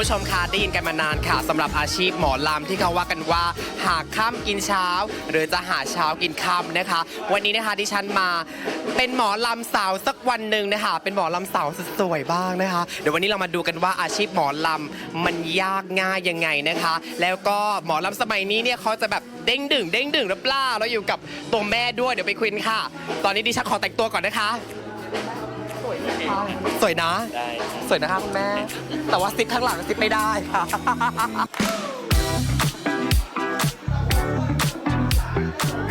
ผู้ชมคะได้ยินกันมานานค่ะสำหรับอาชีพหมอลำที่เขาว่ากันว่า หากค่ำกินเช้า หรือจะหาเช้ากินค่ำนะคะ วันนี้นะคะที่ฉันมาเป็นหมอลำสาวสักวันหนึ่งนะคะ เป็นหมอลำสาวสุดสวยบ้างนะคะ เดี๋ยววันนี้เรามาดูกันว่าอาชีพหมอลำมันยากง่ายยังไงนะคะ แล้วก็หมอลำสมัยนี้เนี่ยเขาจะแบบเด้งดึงเด้งดึงหรือเปล่าเราอยู่กับตัวแม่ด้วยเดี๋ยวไปคุยกันค่ะ ตอนนี้ดิฉันขอแต่งตัวก่อนนะคะ สวยนะ ได้ สวยนะคะคุณแม่ แต่ว่าซิปข้างหลังซิปไม่ได้ค่ะ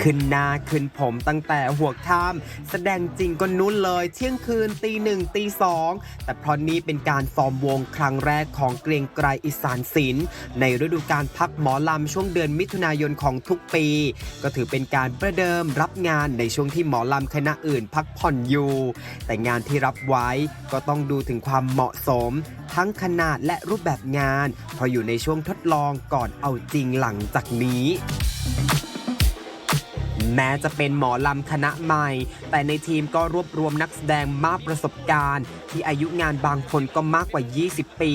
ขึ้นหน้าขึ้นผมตั้งแต่หัวค่ำแสดงจริงก็นุ่นเลยเที่ยงคืนตีหนึ่งตีสองแต่เพราะนี้เป็นการฟอร์มวงครั้งแรกของเกรียงไกรอีสานศิลป์ในฤดูการพักหมอลำช่วงเดือนมิถุนายนของทุกปี ก็ถือเป็นการประเดิมรับงานในช่วงที่หมอลำคณะอื่นพักผ่อนอยู่ แต่งานที่รับไว้ก็ต้องดูถึงความเหมาะสม ทั้งขนาดและรูปแบบงาน เพราะอยู่ในช่วงทดลองก่อนเอาจริงหลังจากนี้ แม้จะเป็นหมอลำคณะใหม่ แต่ในทีมก็รวบรวมนักแสดงมากประสบการณ์ ที่อายุงานบางคนก็มากกว่า 20 ปี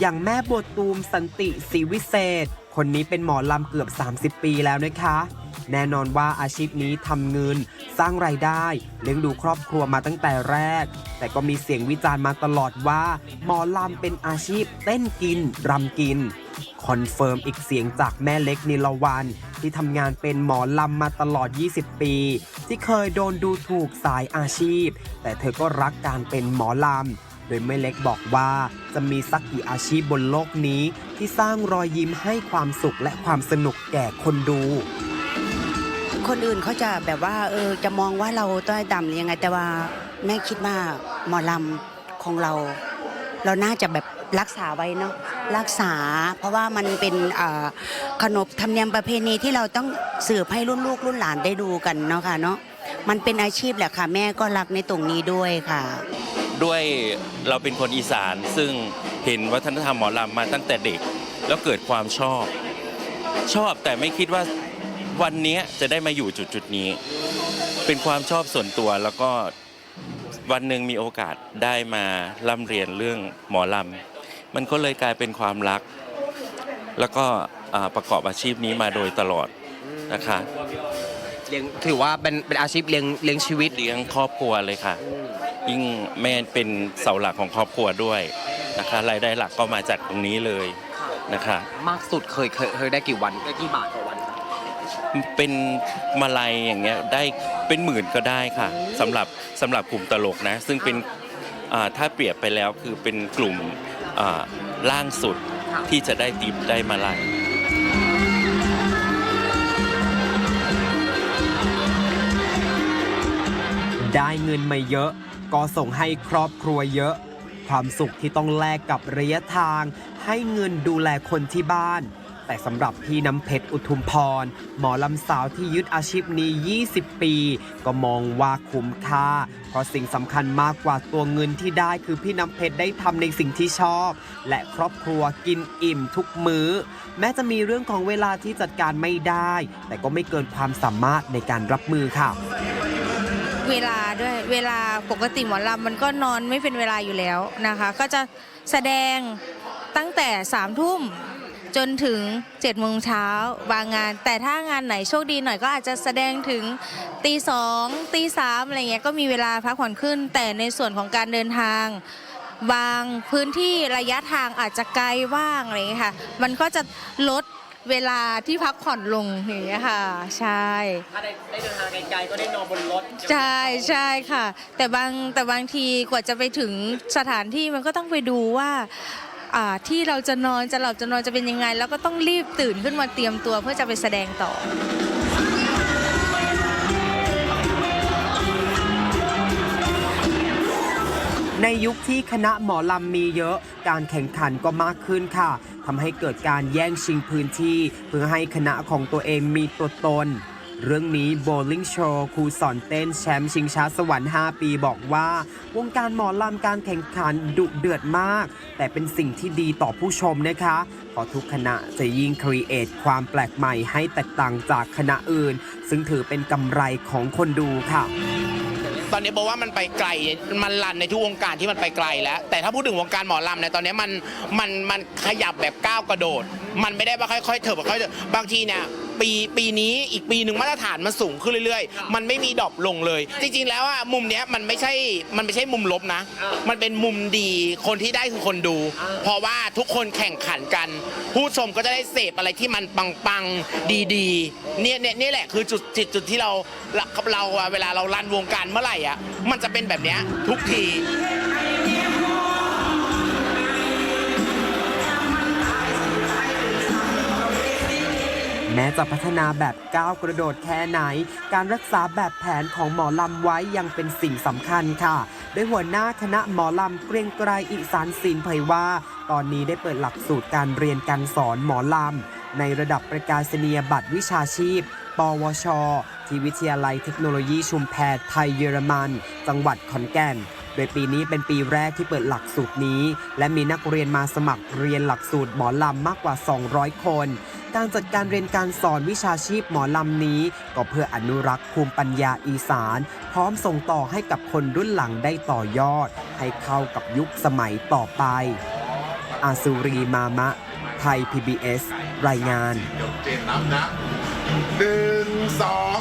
อย่างแม่บัวตูมสันติศรีวิเศษ คนนี้เป็นหมอลำเกือบ 30 ปีแล้วนะคะแน่นอนว่าอาชีพนี้ทำเงิน สร้างรายได้เลี้ยงดูครอบครัวมาตั้งแต่แรก แต่ก็มีเสียงวิจารณ์มาตลอดว่า หมอลำเป็นอาชีพเต้นกินรำกิน คอนเฟิร์มอีกเสียงจากแม่เล็กนิลวันที่ทำงานเป็นหมอลำมาตลอด 20 ปี ที่เคยโดนดูถูกสายอาชีพ แต่เธอก็รักการเป็นหมอลำโดยแม่เล็กบอกว่าจะมีสักกี่อาชีพบนโลกนี้ ที่สร้างรอยยิ้มให้ความสุขและความสนุกแก่คนดู คนอื่นเขาจะแบบว่าเออจะมองว่าเราต้อยต่ำหรือยังไงแต่ว่าแม่คิดว่าหมอลำของเรา เราน่าจะแบบ รักษาไว้เนาะรักษา เพราะว่ามันเป็นขนบธรรมเนียมประเพณีที่เราต้องสืบให้รุ่นลูกรุ่นหลานได้ดูกันเนาะค่ะเนาะมันเป็นอาชีพแหละค่ะแม่ก็รักในตรงนี้ด้วยค่ะ ด้วยเราเป็นคนอีสานซึ่งเห็นวัฒนธรรมหมอลำมาตั้งแต่เด็ก แล้วเกิดความชอบ ชอบแต่ไม่คิดว่าวันนี้จะได้มาอยู่จุดจุดนี้ เป็นความชอบส่วนตัวแล้วก็วันหนึ่งมีโอกาสได้มาร่ำเรียนเรื่องหมอลำ มันก็เลยกลายเป็นความรัก แล้วก็อ่าประกอบอาชีพนี้มาโดยตลอดนะคะเลี้ยงถือว่าเป็นเป็นอาชีพเลี้ยงเลี้ยงชีวิต เลี้ยงครอบครัวเลยค่ะ ยิ่งแม่เป็นเสาหลักของครอบครัวด้วยนะคะรายได้หลักก็มาจากตรงนี้เลยนะคะ มากสุดเคยเคยเคยได้กี่วันได้กี่บาทต่อวันเป็นมาลัยอย่างเงี้ยได้เป็นหมื่นก็ได้ค่ะสำหรับสำหรับกลุ่มตลกนะ ซึ่งเป็นอ่าถ้าเปรียบไปแล้วคือเป็นกลุ่มอ่า ล่างสุดที่จะได้ติปได้มาลัยได้เงินมาเยอะ ก็ส่งให้ครอบครัวเยอะ ความสุขที่ต้องแลกกับระยะทาง ให้เงินดูแลคนที่บ้าน แต่สำหรับพี่น้ำเพชรอุทุมพร หมอลำสาวที่ยึดอาชีพนี้ 20 ปี ก็มองว่าคุ้มค่า เพราะสิ่งสำคัญมากกว่าตัวเงินที่ได้คือพี่น้ำเพชรได้ทำในสิ่งที่ชอบ และครอบครัวกินอิ่มทุกมื้อ แม้จะมีเรื่องของเวลาที่จัดการไม่ได้ แต่ก็ไม่เกินความสามารถในการรับมือค่ะเวลาด้วยเวลาปกติหมอลำมันก็นอนไม่เป็นเวลาอยู่แล้วนะคะ ก็จะแสดงตั้งแต่สามทุ่ม จนถึง7จ็ดโมงเช้าบางงาน แต่ถ้างานไหนโชคดีหน่อยก็อาจจะแสดงถึงตีสองตีสามอะไรเงี้ยก็มีเวลาพักผ่อนขึ้น แต่ในส่วนของการเดินทาง บางพื้นที่ระยะทางอาจจะไกลบ้างอะไรเงี้ยค่ะ มันก็จะลดเวลาที่พักผ่อนลงอย่างเงี้ยค่ะ ใช่ ถ้าได้ได้เดินทางไกลๆก็ได้นอนบนรถใช่ใช่ค่ะ แต่บางแต่บางทีกว่าจะไปถึงสถานที่มันก็ต้องไปดูว่า อ่าที่เราจะนอนจะหลับจะนอนจะเป็นยังไง แล้วก็ต้องรีบตื่นขึ้นมาเตรียมตัวเพื่อจะไปแสดงต่อ ในยุคที่คณะหมอลำมีเยอะ การแข่งขันก็มากขึ้นค่ะทำให้เกิดการแย่งชิงพื้นที่ เพื่อให้คณะของตัวเองมีตัวตน เรื่องนี้โบลิ่งโชว์ครูสอนเต้นแชมป์ชิงช้าสวรรค์ 5 ปีบอกว่า วงการหมอลำการแข่งขันดุเดือดมาก แต่เป็นสิ่งที่ดีต่อผู้ชมนะคะเพราะทุกคณะจะยิ่งครีเอทความแปลกใหม่ให้แตกต่างจากคณะอื่น ซึ่งถือเป็นกำไรของคนดูค่ะตอนนี้บอกว่ามันไปไกล มันรันในทุกวงการที่มันไปไกลแล้ว แต่ถ้าพูดถึงวงการหมอลำเนี่ยตอนนี้มันมันมันขยับแบบก้าวกระโดด มันไม่ได้ว่าค่อยๆเถิบค่อยๆบางทีเนี่ยปีปีนี้อีกปีหนึ่งมาตรฐานมันสูงขึ้นเรื่อย ๆ มันไม่มีดรอปลงเลย จริงๆแล้วอะมุมเนี้ยมันไม่ใช่มันไม่ใช่มุมลบนะ มันเป็นมุมดีคนที่ได้คือคนดู เพราะว่าทุกคนแข่งขันกัน ผู้ชมก็จะได้เสพอะไรที่มันปังๆดีๆเนี่ยเนี่ยนี่แหละคือจุดจุดจุดที่เราเราเราอะเวลาเรารันวงการเมื่อไหร่อะมันจะเป็นแบบเนี้ยทุกที แม้จะพัฒนาแบบก้าวกระโดดแค่ไหน การรักษาแบบแผนของหมอลำไว้ยังเป็นสิ่งสำคัญค่ะ โดยหัวหน้าคณะหมอลำเกรียงไกรอีสานศิลป์เผยว่า ตอนนี้ได้เปิดหลักสูตรการเรียนการสอนหมอลำในระดับประกาศนียบัตรวิชาชีพ ปวช ที่วิทยาลัยเทคโนโลยีชุมแพไทยเยอรมัน จังหวัดขอนแก่น โดยปีนี้เป็นปีแรกที่เปิดหลักสูตรนี้ และมีนักเรียนมาสมัครเรียนหลักสูตรหมอลำมากกว่า 200 คน การจัดการเรียนการสอนวิชาชีพหมอลำนี้ ก็เพื่ออนุรักษ์ภูมิปัญญาอีสาน พร้อมส่งต่อให้กับคนรุ่นหลังได้ต่อยอด ให้เข้ากับยุคสมัยต่อไป อาสุรีมามะ ไทย PBS รายงาน เจนนับนะหนึ่งสอง